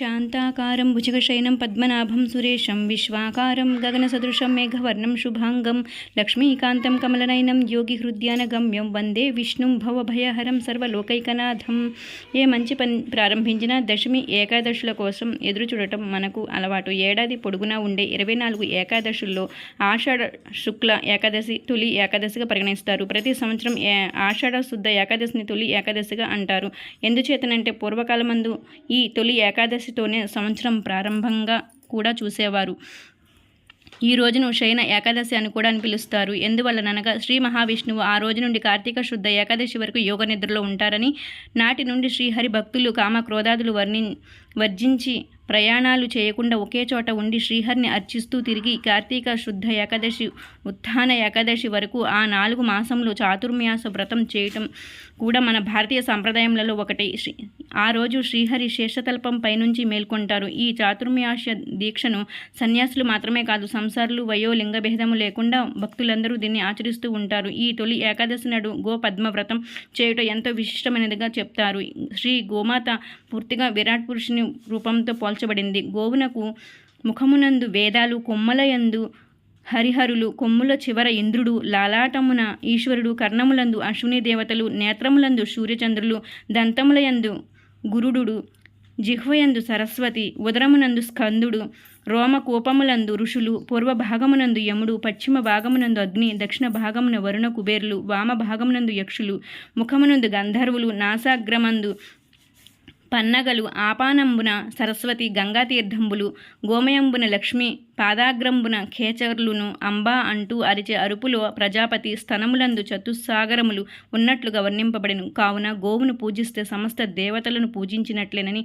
శాంతాకారం భుజగశయనం పద్మనాభం సురేశం విశ్వాకారం గగనసదృశం మేఘవర్ణం శుభాంగం లక్ష్మీకాంతం కమలనయనం యోగి హృద్యానగమ్యం వందే విష్ణుం భవభయహరం సర్వలోకైకనాథం ఏ మంచి పని ప్రారంభించినా దశమి ఏకాదశుల కోసం ఎదురు చూడటం మనకు అలవాటు. ఏడాది పొడుగునా ఉండే ఇరవై నాలుగు ఏకాదశుల్లో ఆషాఢ శుక్ల ఏకాదశి తొలి ఏకాదశిగా పరిగణిస్తారు. ప్రతి సంవత్సరం ఏ ఆషాఢ శుద్ధ ఏకాదశిని తొలి ఏకాదశిగా అంటారు. ఎందుచేతనంటే పూర్వకాలమందు ఈ తొలి ఏకాదశి ఏకాదశితోనే సంవత్సరం ప్రారంభంగా కూడా చూసేవారు. ఈ రోజును శయన ఏకాదశి అని కూడా అని పిలుస్తారు ఎందువల్లనగా శ్రీ మహావిష్ణువు ఆ రోజు నుండి కార్తీక శుద్ధ ఏకాదశి వరకు యోగ నిద్రలో ఉంటారని నాటి నుండి శ్రీహరి భక్తులు కామ క్రోధాదులు వర్ణి వర్జించి ప్రయాణాలు చేయకుండా ఒకే చోట ఉండి శ్రీహరిని అర్చిస్తూ తిరిగి కార్తీక శుద్ధ ఏకాదశి ఉత్థాన ఏకాదశి వరకు ఆ నాలుగు మాసంలో చాతుర్మ్యాస వ్రతం చేయటం కూడా మన భారతీయ సాంప్రదాయంలో ఒకటి. శ్రీ ఆ రోజు శ్రీహరి శేషతల్పం పైనుంచి మేల్కొంటారు. ఈ చాతుర్మ్యాస దీక్షను సన్యాసులు మాత్రమే కాదు సంసారులు వయో లింగ భేదము లేకుండా భక్తులందరూ దీన్ని ఆచరిస్తూ ఉంటారు. ఈ తొలి ఏకాదశి నాడు గో పద్మ వ్రతం చేయటం ఎంతో విశిష్టమైనదిగా చెప్తారు. శ్రీ గోమాత పూర్తిగా విరాట్ పురుషుని రూపంతో పోల్చబడింది. గోవునకు ముఖమునందు వేదాలు కొమ్మలయందు హరిహరులు కొమ్ముల చివర ఇంద్రుడు లాలాటమున ఈశ్వరుడు కర్ణములందు అశ్విని దేవతలు నేత్రములందు సూర్యచంద్రులు దంతములయందు గురుడు జిహ్వయందు సరస్వతి ఉదరమునందు స్కందుడు రోమకూపములందు ఋషులు పూర్వ భాగమునందు యముడు పశ్చిమ భాగమునందు అగ్ని దక్షిణ భాగమున వరుణ కుబేరులు వామ భాగమునందు యక్షులు ముఖమునందు గంధర్వులు నాసాగ్రమందు పన్నగలు ఆపానంబున సరస్వతి గంగాతీర్థంబులు గోమయంబున లక్ష్మి పాదాగ్రంబున ఖేచర్లును అంబా అంటూ అరిచే అరుపులో ప్రజాపతి స్తనములందు చతుస్సాగరములు ఉన్నట్లుగా వర్ణింపబడెను. కావున గోవును పూజిస్తే సమస్త దేవతలను పూజించినట్లేనని